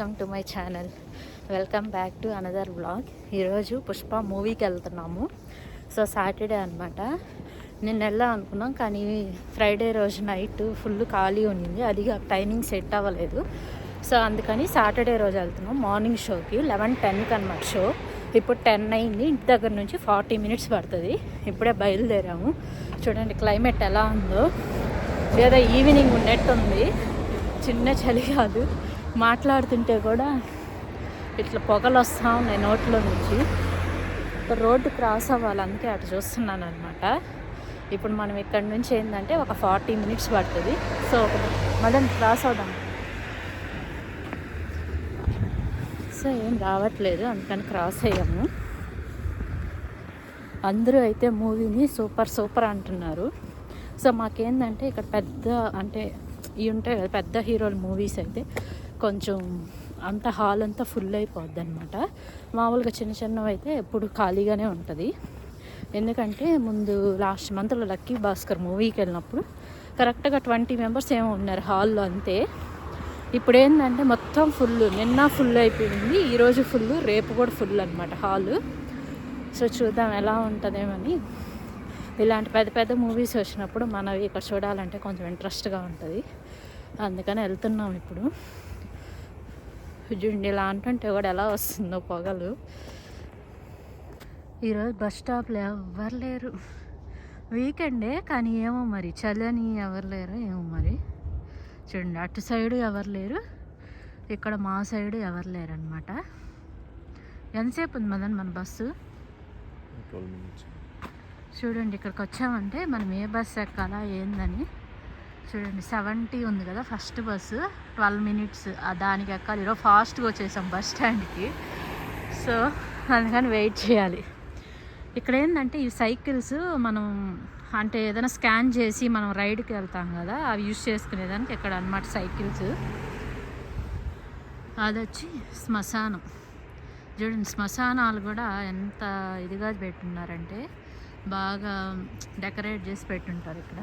Welcome to my channel. Welcome back to another blog ఈరోజు పుష్ప మూవీకి వెళ్తున్నాము. సో సాటర్డే అనమాట నేను వెళ్దాం అనుకున్నాం కానీ ఫ్రైడే రోజు నైట్ ఫుల్ ఖాళీ ఉండింది. అది టైమింగ్ సెట్ అవ్వలేదు. సో అందుకని సాటర్డే రోజు వెళ్తున్నాం. మార్నింగ్ షోకి లెవెన్ టెన్కి అనమాట షో. ఇప్పుడు టెన్ అయింది. ఇంటి దగ్గర నుంచి ఫార్టీ మినిట్స్ పడుతుంది. ఇప్పుడే బయలుదేరాము. చూడండి క్లైమేట్ ఎలా ఉందో. లేదా ఈవినింగ్ ఉన్నట్టుంది. చిన్న చలి కాదు. మాట్లాడుతుంటే కూడా ఇట్లా పొగలు వస్తూ ఉన్నాయి నోట్లో నుంచి. రోడ్డు క్రాస్ అవ్వాలి అందుకే అటు చూస్తున్నాను అనమాట ఇప్పుడు మనం ఇక్కడ నుంచి ఏంటంటే ఒక ఫార్టీ మినిట్స్ పడుతుంది. సో ఒక మదన్ క్రాస్ అవుదాం. సో ఏం రావట్లేదు అందుకని క్రాస్ అయ్యాము. అందరూ అయితే మూవీని సూపర్ సూపర్ అంటున్నారు. సో మాకేందంటే ఇక్కడ పెద్ద అంటే ఇవి ఉంటాయి కదా పెద్ద హీరోల మూవీస్ అయితే కొంచెం అంత హాల్ అంతా ఫుల్ అయిపోద్ది అనమాట మామూలుగా చిన్న చిన్నవి అయితే ఎప్పుడు ఖాళీగానే ఉంటుంది. ఎందుకంటే ముందు లాస్ట్ మంత్లో లక్కీ భాస్కర్ మూవీకి వెళ్ళినప్పుడు కరెక్ట్గా ట్వంటీ మెంబర్స్ ఏమో ఉన్నారు హాల్లో అంతే. ఇప్పుడు ఏంటంటే మొత్తం ఫుల్ నిన్న ఫుల్ అయిపోయింది ఈరోజు ఫుల్ రేపు కూడా ఫుల్ అనమాట హాలు. సో చూద్దాం ఎలా ఉంటుందేమని. ఇలాంటి పెద్ద పెద్ద మూవీస్ వచ్చినప్పుడు మనవి ఇక్కడ చూడాలంటే కొంచెం ఇంట్రెస్ట్గా ఉంటుంది. అందుకని వెళ్తున్నాం ఇప్పుడు. చూడండి ఇలా అంటుంటే కూడా ఎలా వస్తుందో పొగలు. ఈరోజు బస్ స్టాప్లో ఎవరు లేరు. వీకెండే కానీ ఏమో మరి. చలని ఎవరు లేరు ఏమో మరి. చూడండి అటు సైడు ఎవరు లేరు ఇక్కడ మా సైడు ఎవరు లేరు అనమాట ఎంతసేపు ఉంది మదన్ మన బస్సు? చూడండి ఇక్కడికి వచ్చామంటే మనం ఏ బస్ ఎక్కాలా ఏందని. చూడండి సెవెంటీ ఉంది కదా ఫస్ట్ బస్సు. ట్వెల్వ్ మినిట్స్ దానికి ఎక్కాలి. ఈరోజు ఫాస్ట్గా వచ్చేసాం బస్ స్టాండ్కి సో అందుకని వెయిట్ చేయాలి. ఇక్కడ ఏంటంటే ఈ సైకిల్స్ మనం అంటే ఏదైనా స్కాన్ చేసి మనం రైడ్కి వెళ్తాం కదా అవి యూజ్ చేసుకునేదానికి ఇక్కడ అన్నమాట సైకిల్స్ అది వచ్చి శ్మశానం. చూడండి శ్మశానాలు కూడా ఎంత ఇదిగా పెట్టున్నారంటే బాగా డెకరేట్ చేసి పెట్టుంటారు ఇక్కడ.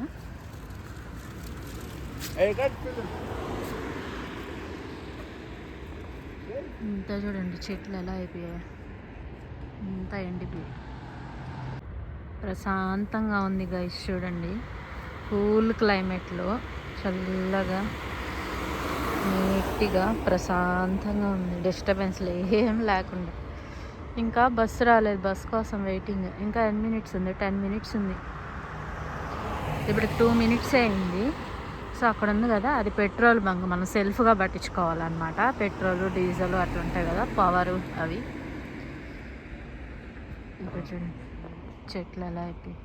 ఇంత చూడండి చెట్లు ఎలా అయిపోయాయి. ఇంత ఎండిపోయి. ప్రశాంతంగా ఉంది గైస్ చూడండి. కూల్ క్లైమేట్లో చల్లగా నీట్గా ప్రశాంతంగా ఉంది. డిస్టర్బెన్స్లు ఏం లేకుండా. ఇంకా బస్సు రాలేదు బస్ కోసం వెయిటింగ్ ఇంకా టెన్ మినిట్స్ ఉంది టెన్ మినిట్స్ ఉంది. ఇప్పుడు టూ మినిట్సే అయింది. సో అక్కడ ఉంది కదా అది పెట్రోల్ బంక్. మనం సెల్ఫ్గా పట్టించుకోవాలన్నమాట. పెట్రోల్ డీజిల్ అట్లా ఉంటాయి కదా పవర్ అవి. ఇప్పుడు చూడండి. చెట్లు ఎలా అయిపోయి.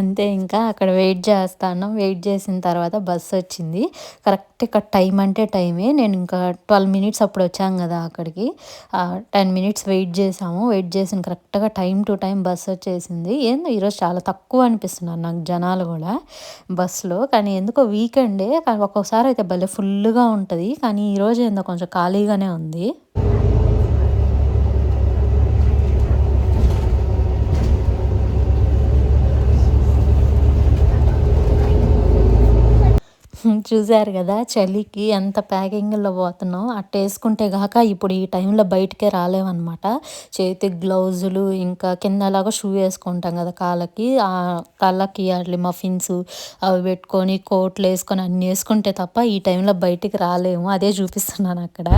అంతే ఇంకా అక్కడ వెయిట్ చేస్తాను. వెయిట్ చేసిన తర్వాత బస్సు వచ్చింది. కరెక్ట్ ఇక్కడ టైం అంటే టైమే. నేను ఇంకా ట్వెల్వ్ మినిట్స్ అప్పుడు వచ్చాం కదా అక్కడికి. టెన్ మినిట్స్ వెయిట్ చేసాము. వెయిట్ చేసిన కరెక్ట్గా టైం టు టైం బస్సు వచ్చేసింది. ఏందో ఈరోజు చాలా తక్కువ అనిపిస్తున్నారు నాకు జనాలు కూడా బస్సులో. కానీ ఎందుకో వీకెండే. కానీ ఒక్కొక్కసారి అయితే భలే ఫుల్గా ఉంటుంది. కానీ ఈరోజు ఏందో కొంచెం ఖాళీగానే ఉంది. చూసారు కదా చలికి ఎంత ప్యాకింగ్లో పోతున్నాం. అట్ట వేసుకుంటే కాక ఇప్పుడు ఈ టైంలో బయటకే రాలేమన్నమాట చేతికి గ్లౌజులు ఇంకా కిందలాగా షూ వేసుకుంటాం కదా కాళ్ళకి. ఆ కళ్ళకి అట్లా మఫిన్స్ అవి పెట్టుకొని కోట్లు వేసుకొని అన్నీ వేసుకుంటే తప్ప ఈ టైంలో బయటికి రాలేము. అదే చూపిస్తున్నాను అక్కడ.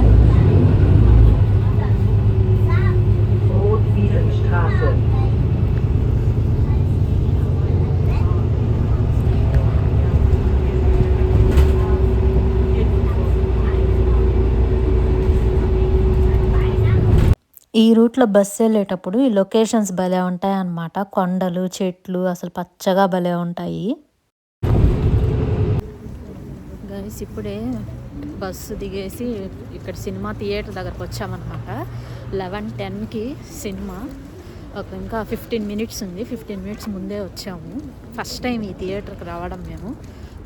ఈ రూట్లో బస్సు వెళ్ళేటప్పుడు ఈ లొకేషన్స్ భలే ఉంటాయి అన్నమాట కొండలు చెట్లు అసలు పచ్చగా భలే ఉంటాయి. గైస్ ఇప్పుడే బస్సు దిగేసి ఇక్కడ సినిమా థియేటర్ దగ్గరకు వచ్చామన్నమాట. లెవెన్ టెన్కి సినిమా. ఒక ఇంకా ఫిఫ్టీన్ మినిట్స్ ఉంది. ఫిఫ్టీన్ మినిట్స్ ముందే వచ్చాము. ఫస్ట్ టైం ఈ థియేటర్కి రావడం మేము.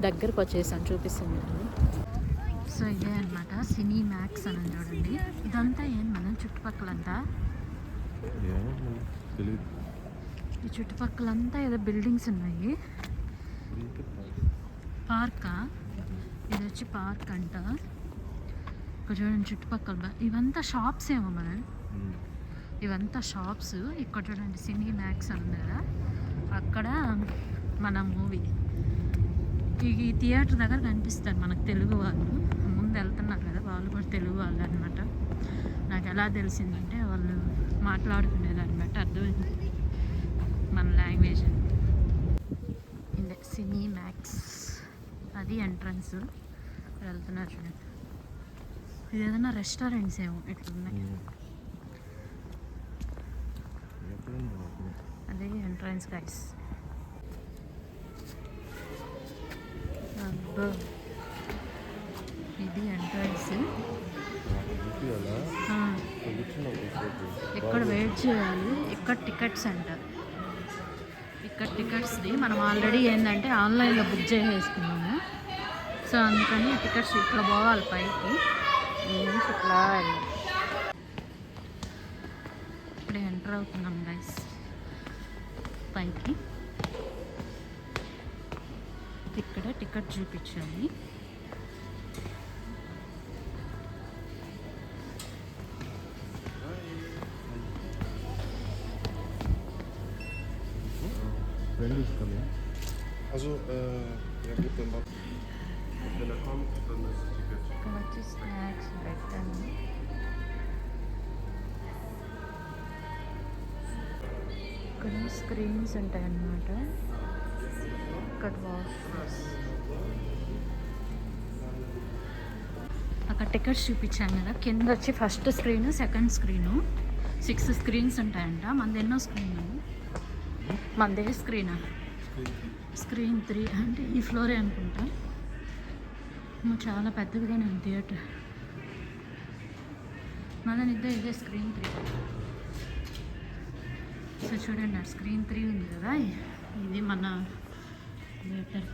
దగ్గరకు వచ్చేసాం చూపిస్తుంది సో ఇదే అనమాట సినీ మ్యాక్స్ అని చూడండి. ఇదంతా ఏం మనం చుట్టుపక్కలంతా? ఈ చుట్టుపక్కలంతా ఏదో బిల్డింగ్స్ ఉన్నాయి. పార్కా? ఇది వచ్చి పార్క్ అంట. ఇక్కడ చూడండి చుట్టుపక్కల ఇవంతా షాప్స్ ఏమో మనం. ఇవంతా షాప్స్. ఇక్కడ చూడండి సినీ మ్యాక్స్ ఉంది కదా. అక్కడ మన మూవీ. ఈ ఈ థియేటర్ దగ్గర కనిపిస్తారు మనకు తెలుగు వాళ్ళు. ముందు వెళ్తున్నారు కదా వాళ్ళు కూడా తెలుగు వాళ్ళు అనమాట నాకు ఎలా తెలిసిందంటే వాళ్ళు మాట్లాడుకునేది అనమాట అర్థమైంది మన లాంగ్వేజ్ ఇదే సినీ మ్యాక్స్ అది ఎంట్రన్స్ వెళ్తున్నారు చూడండి ఇది ఏదైనా రెస్టారెంట్స్ ఏమో ఇట్లున్నాయి అదే ఎంట్రన్స్ గైస్ అబ్బో. ఇది ఎంట్రన్స్. ఇక్కడ వెయిట్ చేయాలి? ఇక్కడ టికెట్స్ అంటారు ఇక్కడ టికెట్స్ది మనం ఆల్రెడీ ఏంటంటే ఆన్లైన్లో బుక్ చేసేసుకున్నాము. సో అందుకని టికెట్స్ ఇట్లా పోవాలి పైకి. ఇట్లా. ఇప్పుడు ఎంటర్ అవుతున్నాం గైస్ పైకి. ఇక్కడ టికెట్ చూపించాలి. Friend is coming. Also, äh, ja gut, dann warte. Wenn er kommt, dann ist das Ticket. ఇక్కడ వచ్చి స్నాక్స్ పెట్టాను ఇక్కడ స్క్రీన్స్ ఉంటాయి అన్నమాట ఇక్కడ వాష్ అక్కడ టికెట్స్ చూపించాను కదా. కింద వచ్చి first screen second screen six screens ఉంటాయంట. మనది ఎన్నో స్క్రీన్ మనదే స్క్రీనా స్క్రీన్ త్రీ అంటే ఈ ఫ్లోరే అనుకుంటా. చాలా పెద్దదిగా నేను థియేటర్ మన నిద్ర ఇదే స్క్రీన్ త్రీ సో చూడండి స్క్రీన్ త్రీ ఉంది కదా? ఇది మన థియేటర్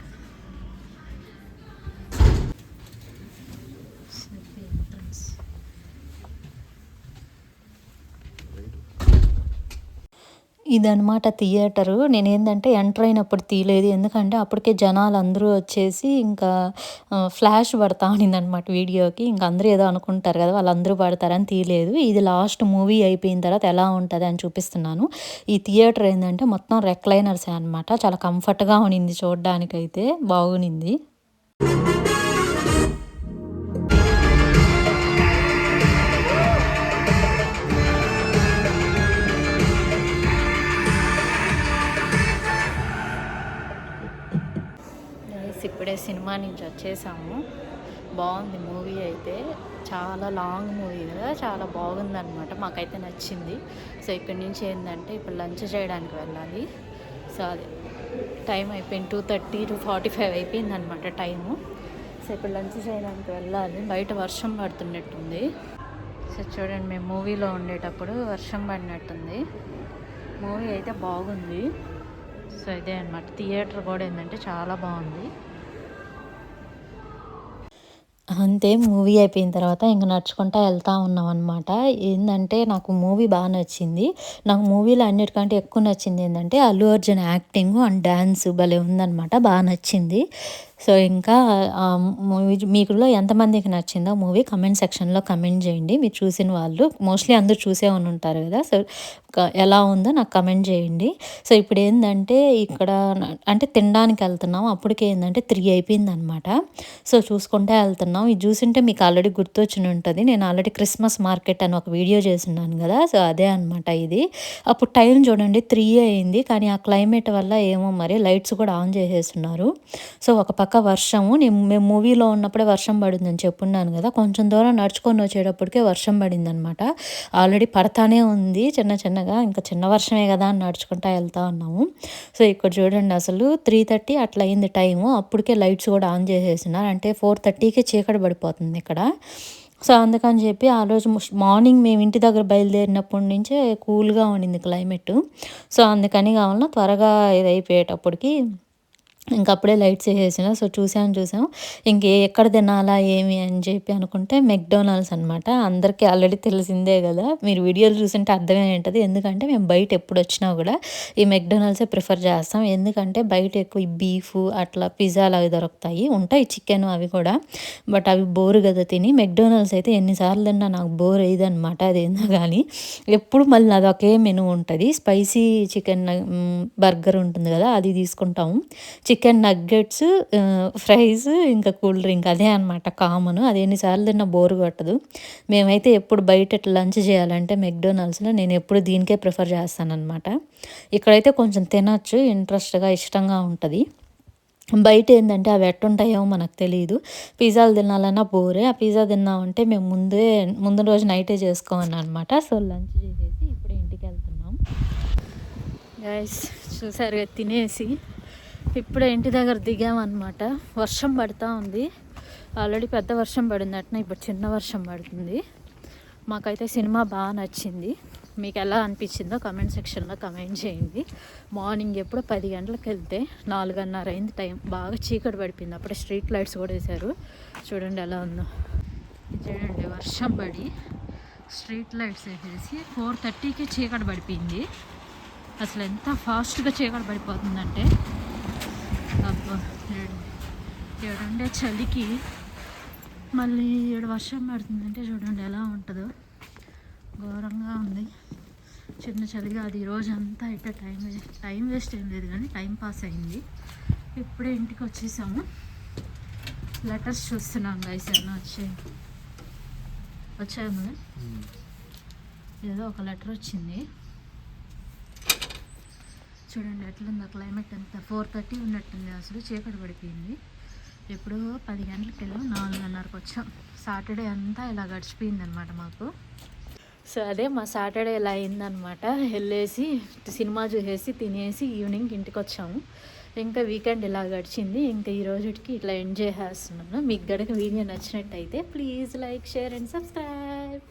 ఇదనమాట థియేటరు. నేనేంటంటే ఎంటర్ అయినప్పుడు తీయలేదు. ఎందుకంటే అప్పటికే జనాలు అందరూ వచ్చేసి ఇంకా ఫ్లాష్ పడతా ఉన్నిందనమాట వీడియోకి. ఇంకా అందరూ ఏదో అనుకుంటారు కదా వాళ్ళందరూ పడతారని తీయలేదు. ఇది లాస్ట్ మూవీ అయిపోయిన తర్వాత ఎలా ఉంటుంది అని చూపిస్తున్నాను. ఈ థియేటర్ ఏంటంటే మొత్తం రెక్లైనర్స్ అనమాట చాలా కంఫర్ట్గా ఉన్నింది చూడడానికైతే. బాగునింది సినిమా నుంచి వచ్చేసాము. బాగుంది మూవీ అయితే. చాలా లాంగ్ మూవీ కదా చాలా బాగుందనమాట మాకైతే నచ్చింది. సో ఇక్కడి నుంచి ఏంటంటే ఇప్పుడు లంచ్ చేయడానికి వెళ్ళాలి. సో అది టైం అయిపోయింది two thirty two forty five అయిపోయింది అనమాట టైము. సో ఇప్పుడు లంచ్ చేయడానికి వెళ్ళాలి బయట వర్షం పడుతున్నట్టుంది. సో చూడండి మేము మూవీలో ఉండేటప్పుడు వర్షం పడినట్టుంది. మూవీ అయితే బాగుంది. సో ఇదే అనమాట థియేటర్ కూడా ఏంటంటే చాలా బాగుంది. అంతే మూవీ అయిపోయిన తర్వాత ఇంక నడుచుకుంటా వెళ్తా ఉన్నాం అనమాట ఏంటంటే నాకు మూవీ బాగా నచ్చింది. నాకు మూవీలో అన్నిటికంటే ఎక్కువ నచ్చింది ఏంటంటే Allu Arjun acting and dance భలే ఉందన్నమాట బాగా నచ్చింది. సో ఇంకా మూవీ మీకులో ఎంతమందికి నచ్చిందో మూవీ కమెంట్ సెక్షన్లో కమెంట్ చేయండి. మీరు చూసిన వాళ్ళు మోస్ట్లీ అందరూ చూసే ఉంటారు కదా. సో ఎలా ఉందో నాకు కమెంట్ చేయండి. సో ఇప్పుడు ఏంటంటే ఇక్కడ అంటే తినడానికి వెళ్తున్నాం. అప్పటికి ఏంటంటే త్రీ అయిపోయింది అనమాట సో చూసుకుంటే వెళ్తున్నాం. ఇది చూసింటే మీకు ఆల్రెడీ గుర్తొచ్చిన ఉంటుంది. నేను ఆల్రెడీ క్రిస్మస్ మార్కెట్ అని ఒక వీడియో చేసిన్నాను కదా. సో అదే అనమాట ఇది. అప్పుడు టైం చూడండి త్రీ అయింది. కానీ ఆ క్లైమేట్ వల్ల ఏమో మరి లైట్స్ కూడా ఆన్ చేసేస్తున్నారు. సో ఒక పక్క వర్షము నేను మేము మూవీలో ఉన్నప్పుడే వర్షం పడిందని చెప్పున్నాను కదా కొంచెం దూరం నడుచుకొని వచ్చేటప్పటికే వర్షం పడింది అనమాట ఆల్రెడీ పడతానే ఉంది చిన్న చిన్నగా ఇంకా చిన్న వర్షమే కదా అని నడుచుకుంటా వెళ్తా ఉన్నాము. సో ఇక్కడ చూడండి అసలు త్రీ థర్టీ అట్లా అయింది టైము అప్పటికే లైట్స్ కూడా ఆన్ చేసేసినారు. అంటే ఫోర్ థర్టీకే చీకటి పడిపోతుంది ఇక్కడ. సో అందుకని చెప్పి ఆ రోజు మార్నింగ్ మేము ఇంటి దగ్గర బయలుదేరినప్పటి నుంచే కూల్గా ఉండింది క్లైమేట్ సో అందుకని కావాలన్నా త్వరగా ఇది అయిపోయేటప్పటికి ఇంకా అప్పుడే లైట్స్ వేసేసిన సో చూసాం చూసాం ఇంకే ఎక్కడ తినాలా ఏమి అని చెప్పి అనుకుంటే మెక్డోనాల్డ్స్ అనమాట అందరికీ ఆల్రెడీ తెలిసిందే కదా. మీరు వీడియోలు చూసింటే అర్థమే ఉంటుంది ఎందుకంటే మేము బయట ఎప్పుడు వచ్చినా కూడా ఈ మెక్డోనాల్డ్సే ప్రిఫర్ చేస్తాం. ఎందుకంటే బయట ఎక్కువ బీఫ్ అట్లా పిజ్జాలు అవి దొరుకుతాయి. ఉంటాయి చికెన్ అవి కూడా. బట్ అవి బోరు కదా తిని. మెక్డోనాల్డ్స్ అయితే ఎన్నిసార్లు తిన్నా నాకు బోర్ అయ్యేది అనమాట అదేందో కానీ ఎప్పుడు మళ్ళీ అది ఒకే మెనూ ఉంటుంది. స్పైసీ చికెన్ బర్గర్ ఉంటుంది కదా అది తీసుకుంటాము చికెన్ నగ్గెట్స్ ఫ్రైస్ ఇంకా కూల్ డ్రింక్ అదే అనమాట కామన్. అది ఎన్నిసార్లు తిన్నా బోరు కొట్టదు. మేమైతే ఎప్పుడు బయట ఇట్లా లంచ్ చేయాలంటే మెక్డోనల్డ్స్లో నేను ఎప్పుడు దీనికే ప్రిఫర్ చేస్తానన్నమాట. ఇక్కడైతే కొంచెం తినచ్చు ఇంట్రెస్ట్గా ఇష్టంగా ఉంటుంది. బయట ఏంటంటే అవి ఎట్టుంటాయో మనకు తెలియదు పిజ్జాలు తినాలన్నా బోరే. ఆ పిజ్జా తిన్నామంటే మేము ముందే ముందు రోజు నైటే చేసుకోమని అనమాట సో లంచ్ చేసేసి ఇప్పుడే ఇంటికి వెళ్తున్నాం. గైస్ చూసారు తినేసి. ఇప్పుడే ఇంటి దగ్గర దిగామన్నమాట. వర్షం పడుతూ ఉంది. ఆల్రెడీ పెద్ద వర్షం పడింది ఇప్పుడు చిన్న వర్షం పడుతుంది. మాకైతే సినిమా బాగా నచ్చింది. మీకు ఎలా అనిపించిందో కమెంట్ సెక్షన్లో కమెంట్ చేయండి. మార్నింగ్ ఎప్పుడు పది గంటలకు వెళ్తే నాలుగున్నర అయింది టైం. బాగా చీకటి పడిపోయింది. అప్పుడే స్ట్రీట్ లైట్స్ కూడా వేశారు చూడండి ఎలా ఉందో. చూడండి వర్షం పడి స్ట్రీట్ లైట్స్ వేసేసి ఫోర్ థర్టీకి చీకటి పడిపోయింది. అసలు ఎంత ఫాస్ట్గా చీకటి పడిపోతుందంటే అబ్బా చూడండి చలికి మళ్ళీ ఈడ వర్షం పడుతుందంటే చూడండి ఎలా ఉంటుందో. ఘోరంగా ఉంది. చిన్న చలిగా అది అంతా అయితే టైం వేస్ట్ టైం వేస్ట్ ఏం లేదు కానీ టైం పాస్ అయింది. ఇప్పుడే ఇంటికి వచ్చేసాము. లెటర్స్ చూస్తున్నాం గైస్ ఏమైనా వచ్చాయి? వచ్చాము ఏదో ఒక లెటర్ వచ్చింది. చూడండి ఎట్లుందో క్లైమేట్ అంతా ఫోర్ థర్టీ ఉన్నట్టుంది అసలు చీకటి పడిపోయింది. ఎప్పుడు పది గంటలకి వెళ్ళాం నాలుగున్నరకు వచ్చాం. సాటర్డే అంతా ఇలా గడిచిపోయింది అనమాట మాకు. సో అదే మా సాటర్డే ఇలా అయిందనమాట వెళ్ళేసి సినిమా చూసేసి తినేసి ఈవినింగ్ ఇంటికి వచ్చాము. ఇంకా వీకెండ్ ఇలా గడిచింది. ఇంకా ఈ రోజుకి ఇట్లా ఎంజాయ్ చేస్తున్నాను మీకు గడక వీడియో నచ్చినట్టయితే please like share and subscribe